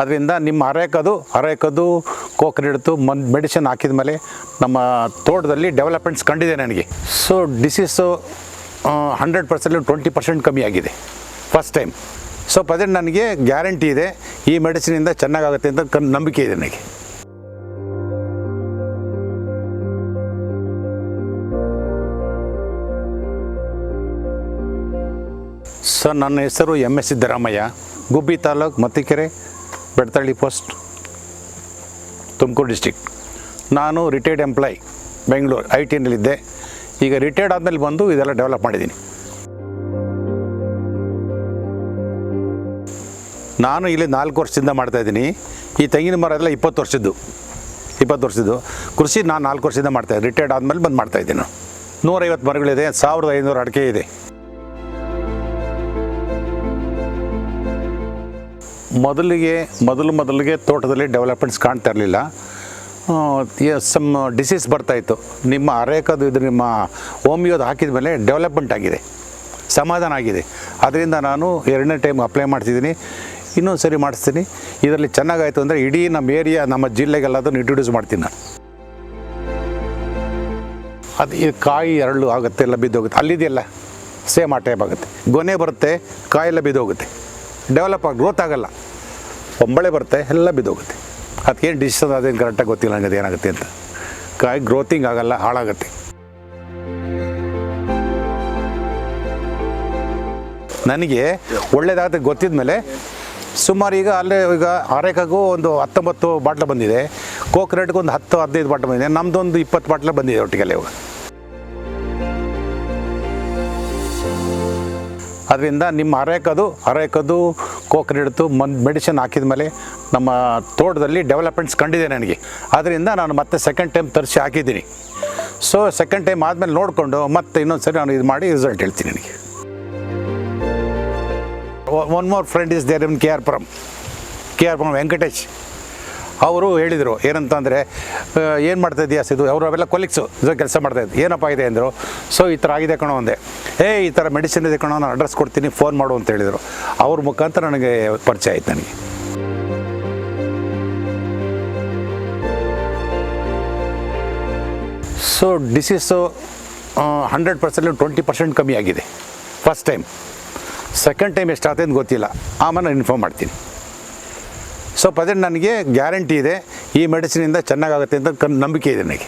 ಅದರಿಂದ ನಿಮ್ಮ ಅರೇಕದು ಅರೇಕದು ನೀಡಿತು ಮನ್ ಮೆಡಿಸಿನ್ ಹಾಕಿದ ಮೇಲೆ ನಮ್ಮ ತೋಟದಲ್ಲಿ ಡೆವಲಪ್ಮೆಂಟ್ಸ್ ಕಂಡಿದೆ ನನಗೆ. So disease hundred percent twenty percent ಕಮ್ಮಿ ಆಗಿದೆ ಫಸ್ಟ್ ಟೈಮ್ ಸೊ ಅದೇ ನನಗೆ ಗ್ಯಾರಂಟಿ ಇದೆ, ಈ ಮೆಡಿಸಿನಿಂದ ಚೆನ್ನಾಗಾಗುತ್ತೆ ಅಂತ ಕನ್, ನಂಬಿಕೆ ಇದೆ ನನಗೆ. ಸರ್ ನನ್ನ ಹೆಸರು M S Siddaramaiah, Gubbi taluk Mattikere Bedthalli post, Tumakuru district ನಾನು ರಿಟೈರ್ಡ್ ಎಂಪ್ಲಾಯ್ ಬೆಂಗಳೂರು ಐ ಟಿನಲ್ಲಿದ್ದೆ ಈಗ ರಿಟೈರ್ಡ್ ಆದಮೇಲೆ ಬಂದು ಇದೆಲ್ಲ ಡೆವಲಪ್ ಮಾಡಿದ್ದೀನಿ. ನಾನು ಇಲ್ಲಿ ನಾಲ್ಕು ವರ್ಷದಿಂದ ಮಾಡ್ತಾಯಿದ್ದೀನಿ ಈ ತೆಂಗಿನ ಮರ ಎಲ್ಲ ಇಪ್ಪತ್ತು ವರ್ಷದ್ದು. ಇಪ್ಪತ್ತು ವರ್ಷದ್ದು. ಕೃಷಿ ನಾನು ನಾಲ್ಕು ವರ್ಷದಿಂದ ಮಾಡ್ತಾಯಿದ್ದೆ ರಿಟೈರ್ಡ್ ಆದಮೇಲೆ ಬಂದು ಮಾಡ್ತಾಯಿದ್ದೀನಿ ನೂರೈವತ್ತು ಮರಗಳಿದೆ, ಸಾವಿರದ ಐನೂರು ಅಡಿಕೆ ಇದೆ. ಮೊದಲಿಗೆ, ಮೊದಲು ಮೊದಲಿಗೆ ತೋಟದಲ್ಲಿ ಡೆವಲಪ್ಮೆಂಟ್ಸ್ ಕಾಣ್ತಾ ಇರಲಿಲ್ಲ. ಸಮ್ ಡಿಸೀಸ್ ಬರ್ತಾಯಿತ್ತು ನಿಮ್ಮ ಅರೇಕದು ಇದು ನಿಮ್ಮ ಹೋಮಿಯೋದು ಹಾಕಿದ ಮೇಲೆ ಡೆವಲಪ್ಮೆಂಟ್ ಆಗಿದೆ. ಸಮಾಧಾನ ಆಗಿದೆ. ಅದರಿಂದ ನಾನು ಎರಡನೇ ಟೈಮ್ ಅಪ್ಲೈ ಮಾಡ್ತಿದ್ದೀನಿ. ಇನ್ನೊಂದು ಸರಿ ಮಾಡಿಸ್ತೀನಿ. ಇದರಲ್ಲಿ ಚೆನ್ನಾಗಾಯಿತು ಅಂದರೆ ಇಡೀ ನಮ್ಮ ಏರಿಯಾ ನಮ್ಮ ಜಿಲ್ಲೆಗೆಲ್ಲ ಅದನ್ನು ಇಂಟ್ರೊಡ್ಯೂಸ್ ಮಾಡ್ತೀನಿ ನಾನು. ಅದು ಈ ಕಾಯಿ ಎರಳು ಆಗುತ್ತೆ, ಎಲ್ಲ ಬಿದ್ದೋಗುತ್ತೆ. ಅಲ್ಲಿದೆಯಲ್ಲ ಸೇಮ್ ಆ ಟೈಪ್ ಆಗುತ್ತೆ. ಗೊನೆ ಬರುತ್ತೆ, ಕಾಯೆಲ್ಲ ಬಿದ್ದೋಗುತ್ತೆ. ಡೆವಲಪ್ ಆಗಿ ಗ್ರೋತ್ ಆಗಲ್ಲ. ಒಂಬಳೆ ಬರುತ್ತೆ, ಎಲ್ಲ ಬಿದ್ದೋಗುತ್ತೆ. ಅದಕ್ಕೇನು ಡಿಸಿಷನ್ ಅದೇನು ಕರೆಕ್ಟಾಗಿ ಗೊತ್ತಿಲ್ಲ ನನಗೆ ಏನಾಗುತ್ತೆ ಅಂತ. ಕಾಯಿ ಗ್ರೋತಿಂಗ್ ಆಗಲ್ಲ, ಹಾಳಾಗುತ್ತೆ. ನನಗೆ ಒಳ್ಳೇದಾಗುತ್ತೆ ಗೊತ್ತಿದ ಮೇಲೆ ಸುಮಾರು ಈಗ ಅಲ್ಲೇ ಈಗ ಆರೇಕಾಗೂ ಒಂದು ಹತ್ತೊಂಬತ್ತು ಬಾಟ್ಲು ಬಂದಿದೆ. ಕೋಕ್ರೆಟ್ಗೆ ಒಂದು ಹತ್ತು, ಹದಿನೈದು ಬಾಟ್ಲ ಬಂದಿದೆ. ನಮ್ಮದೊಂದು ಇಪ್ಪತ್ತು ಬಾಟ್ಲ ಬಂದಿದೆ ಒಟ್ಟಿಗೆಲ್ಲ ಇವಾಗ. ಅದರಿಂದ ನಿಮ್ಮ ಅರೇಕದು ಅರೇಕದು ಹಿಡಿದು ಮನ್ ಮೆಡಿಸಿನ್ ಹಾಕಿದ ಮೇಲೆ ನಮ್ಮ ತೋಟದಲ್ಲಿ ಡೆವಲಪ್ಮೆಂಟ್ಸ್ ಕಂಡಿದೆ ನನಗೆ. ಅದರಿಂದ ನಾನು ಮತ್ತೆ ಸೆಕೆಂಡ್ ಟೈಮ್ ತರಿಸಿ ಹಾಕಿದ್ದೀನಿ. ಸೊ ಸೆಕೆಂಡ್ ಟೈಮ್ ಆದಮೇಲೆ ನೋಡಿಕೊಂಡು ಮತ್ತೆ ಇನ್ನೊಂದು ಸರಿ ನಾನು ಇದು ಮಾಡಿ ರಿಸಲ್ಟ್ ಹೇಳ್ತೀನಿ ನನಗೆ. One more friend is there in K R Puram K R Puram Venkatesh ಅವರು ಹೇಳಿದರು, ಏನಂತಂದರೆ ಏನು ಮಾಡ್ತಾ ಇದೆಯಾ ಸಿದು ಅವರು ಅವೆಲ್ಲ ಕೊಲಿಕ್ಸು ಇದು ಕೆಲಸ ಮಾಡ್ತಾಯಿದ್ದು ಏನಪ್ಪ ಇದೆ? ಅಂದರು. ಸೊ, ಈ ಥರ ಆಗಿದೆ ಕಣೋ, ಅಂದೆ. ಏ ಈ ಥರ ಮೆಡಿಸಿನ್ ಇದೆ ಕಣೋ, ನಾನು ಅಡ್ರೆಸ್ ಕೊಡ್ತೀನಿ ಫೋನ್ ಮಾಡು, ಅಂತ ಹೇಳಿದರು. ಅವ್ರ ಮುಖಾಂತರ ನನಗೆ ಪರಿಚಯ ಆಯ್ತು ನನಗೆ. So disease hundred percent twenty percent ಕಮ್ಮಿ ಆಗಿದೆ. ಫಸ್ಟ್ ಟೈಮ್ ಸೆಕೆಂಡ್ ಟೈಮ್ ಎಷ್ಟಾಗುತ್ತೆ ಅಂತ ಗೊತ್ತಿಲ್ಲ. ಆಮೇಲೆ ನಾನು ಇನ್ಫಾರ್ಮ್ ಮಾಡ್ತೀನಿ. ಸೊ ಅದೇ ನನಗೆ ಗ್ಯಾರಂಟಿ ಇದೆ ಈ ಮೆಡಿಸಿನಿಂದ ಚೆನ್ನಾಗಾಗುತ್ತೆ ಅಂತ ಕನ್ ನಂಬಿಕೆ ಇದೆ ನನಗೆ.